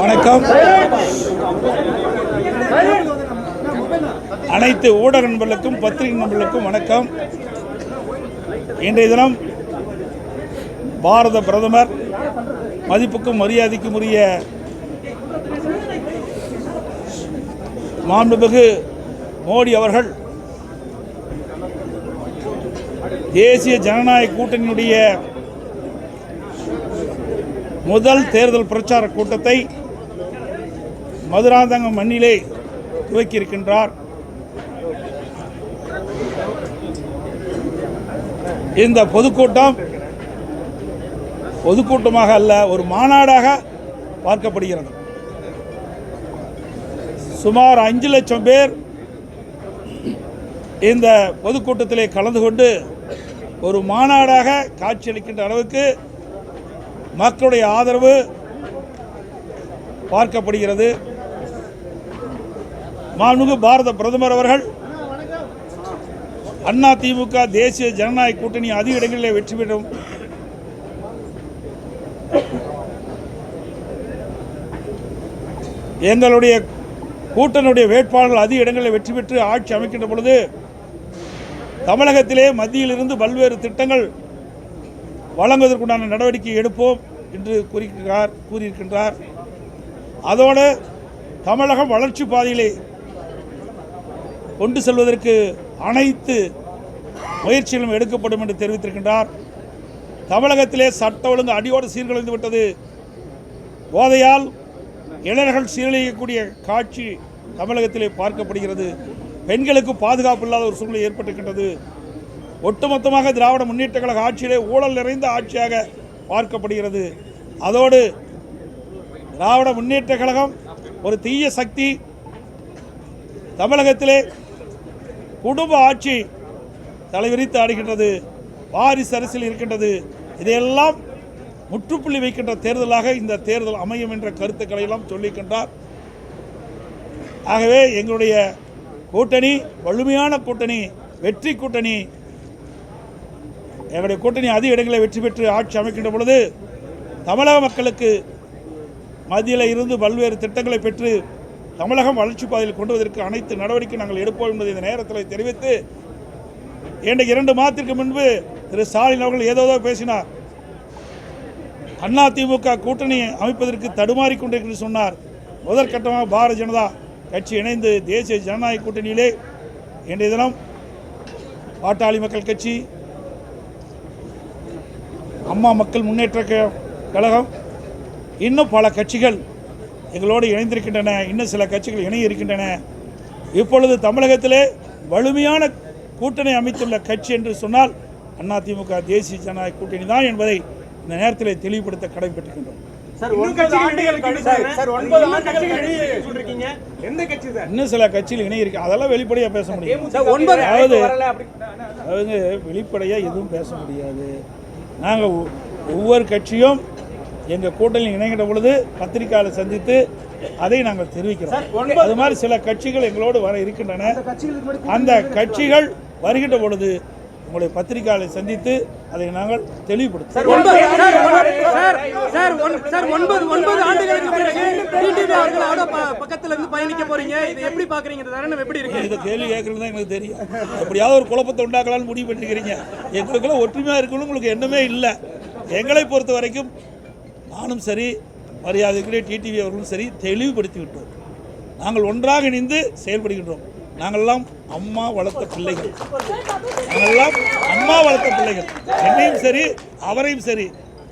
வணக்கம். அனைத்து ஊடக நண்பர்களுக்கும் பத்திரிகை நண்பர்களுக்கும் வணக்கம். இன்றைய தினம் பாரத பிரதமர் மதிப்புக்கும் மரியாதைக்கும் உரிய மாண்புமிகு மோடி அவர்கள் தேசிய ஜனநாயக கூட்டணியினுடைய முதல் தேர்தல் பிரச்சார கூட்டத்தை மதுராந்தகம் மண்ணிலே துவக்கியிருக்கின்றார். இந்த பொதுக்கூட்டம் பொதுக்கூட்டமாக அல்ல ஒரு மாநாடாக பார்க்கப்படுகிறது. சுமார் அஞ்சு லட்சம் பேர் இந்த பொதுக்கூட்டத்திலே கலந்து கொண்டு ஒரு மாநாடாக காட்சியளிக்கின்ற அளவுக்கு மக்களுடைய ஆதரவு பார்க்கப்படுகிறது. மாண்புமிகு பாரத பிரதமர் அவர்கள் அண்ணா திமுக தேசிய ஜனநாயக கூட்டணி அதிக இடங்களிலே வெற்றி பெறும். எங்களுடைய கூட்டணியுடைய வேட்பாளர்கள் அதிக இடங்களில் வெற்றி பெற்று ஆட்சி அமைக்கின்ற பொழுது தமிழகத்திலே மத்தியிலிருந்து பல்வேறு திட்டங்கள் வழங்குவதற்குண்டான நடவடிக்கை எடுப்போம் என்று கூறியிருக்கிறார் கூறியிருக்கின்றார். அதோடு தமிழகம் வளர்ச்சி பாதையிலே கொண்டு செல்வதற்கு அனைத்து முயற்சிகளும் எடுக்கப்படும் என்று தெரிவித்திருக்கின்றார். தமிழகத்திலே சட்ட ஒழுங்கு அடியோடு சீர்குலைந்து விட்டது. போதையால் இளைஞர்கள் சீரழியக்கூடிய காட்சி தமிழகத்திலே பார்க்கப்படுகிறது. பெண்களுக்கு பாதுகாப்பு இல்லாத ஒரு சூழ்நிலை ஏற்பட்டிருக்கின்றது. ஒட்டுமொத்தமாக திராவிட முன்னேற்ற கழக ஆட்சியிலே ஊழல் நிறைந்த ஆட்சியாக பார்க்கப்படுகிறது. அதோடு திராவிட முன்னேற்ற கழகம் ஒரு தீய சக்தி. தமிழகத்திலே குடும்ப ஆட்சி தலைவிரித்து ஆடுகின்றது வாரிசு அரசியல் இருக்கின்றது. இதையெல்லாம் முற்றுப்புள்ளி வைக்கின்ற தேர்தலாக இந்த தேர்தல் அமையும் என்ற கருத்துக்களை எல்லாம் சொல்லிக்கின்றார். ஆகவே எங்களுடைய கூட்டணி வலிமையான கூட்டணி வெற்றி கூட்டணி எங்களுடைய கூட்டணி அதிக இடங்களில் வெற்றி பெற்று ஆட்சி அமைக்கின்ற பொழுது தமிழக மக்களுக்கு மத்தியில் இருந்து பல்வேறு திட்டங்களை பெற்று தமிழகம் வளர்ச்சி பாதையில் கொண்டு வதற்கு அனைத்து நடவடிக்கை நாங்கள் எடுப்போம் என்பதை இந்த நேரத்தில் தெரிவித்து இன்றைக்கு இரண்டு மாதத்திற்கு முன்பு திரு ஸ்டாலின் அவர்கள் ஏதோதோ பேசினார். அண்ணா திமுக கூட்டணி அமைப்பதற்கு தடுமாறி கொண்டிருக்கிறது சொன்னார். முதற்கட்டமாக பாரதிய ஜனதா கட்சி இணைந்து தேசிய ஜனநாயக கூட்டணியிலே இன்றைய தினம் பாட்டாளி மக்கள் கட்சி அம்மா மக்கள் முன்னேற்ற கழகம் இன்னும் பல கட்சிகள் எங்களோடு இணைந்திருக்கின்றன. இன்னும் சில கட்சிகள் இணைய இருக்கின்றன. இப்பொழுது தமிழகத்திலே வலிமையான கூட்டணி அமைத்துள்ள கட்சி என்று சொன்னால் அதிமுக தேசிய ஜனநாயக கூட்டணி தான் என்பதை இந்த நேரத்தில் தெளிவுபடுத்த கடமைப்பட்டிருக்கின்றோம் இன்னும் சில கட்சியில் இணைய இருக்கு. அதெல்லாம் வெளிப்படையாக பேச முடியும். அதாவது அவங்க வெளிப்படையாக எதுவும் பேச முடியாது. நாங்கள் ஒவ்வொரு கட்சியும் எங்கள் கூட்டணியில் இணைகின்ற பொழுது பத்திரிகையாளர் சந்தித்து அதை நாங்கள் தெரிவிக்கிறோம். அது மாதிரி சில கட்சிகள் எங்களோடு வர இருக்கின்றன. அந்த கட்சிகள் வருகின்ற பொழுது உங்களை பத்திரிகையாளர் சந்தித்து அதை நாங்கள் தெளிவுபடுத்தும் ஒன்பது சார் ஒன்பது- சார் சார் ஒன்- சார் ஒன்பது ஒன்பது ஆண்டுகளுக்கு பிறகு டிடிவி அவர்களோட ப- பக்கத்துல இருந்து பயணிக்க போறீங்க. இது எப்படி பாக்குறீங்க இந்த தருணம் எப்படி இருக்கு? இந்த கேள்வி கேட்கறது தான் எங்களுக்கு தெரியும். எப்படியாவது ஒரு குழப்பத்தை உண்டாக்கலாம்னு முடிவு பண்ணிக்கிறீங்க எங்களுக்கெல்லாம் ஒற்றுமையாக இருக்கணும்னு உங்களுக்கு எண்ணமே இல்லை. எங்களை பொறுத்த வரைக்கும் நானும் சரி மரியாதைக்குரிய டிடிவி அவர்களும் சரி தெளிவுபடுத்தி விட்டோம் நாங்கள் ஒன்றாக இணைந்து செயல்படுகின்றோம். நாங்கள்லாம் அம்மா வளர்த்த பிள்ளைகள். நாங்கள்லாம் அம்மா வளர்த்த பிள்ளைகள். என்னையும் சரி அவரையும் சரி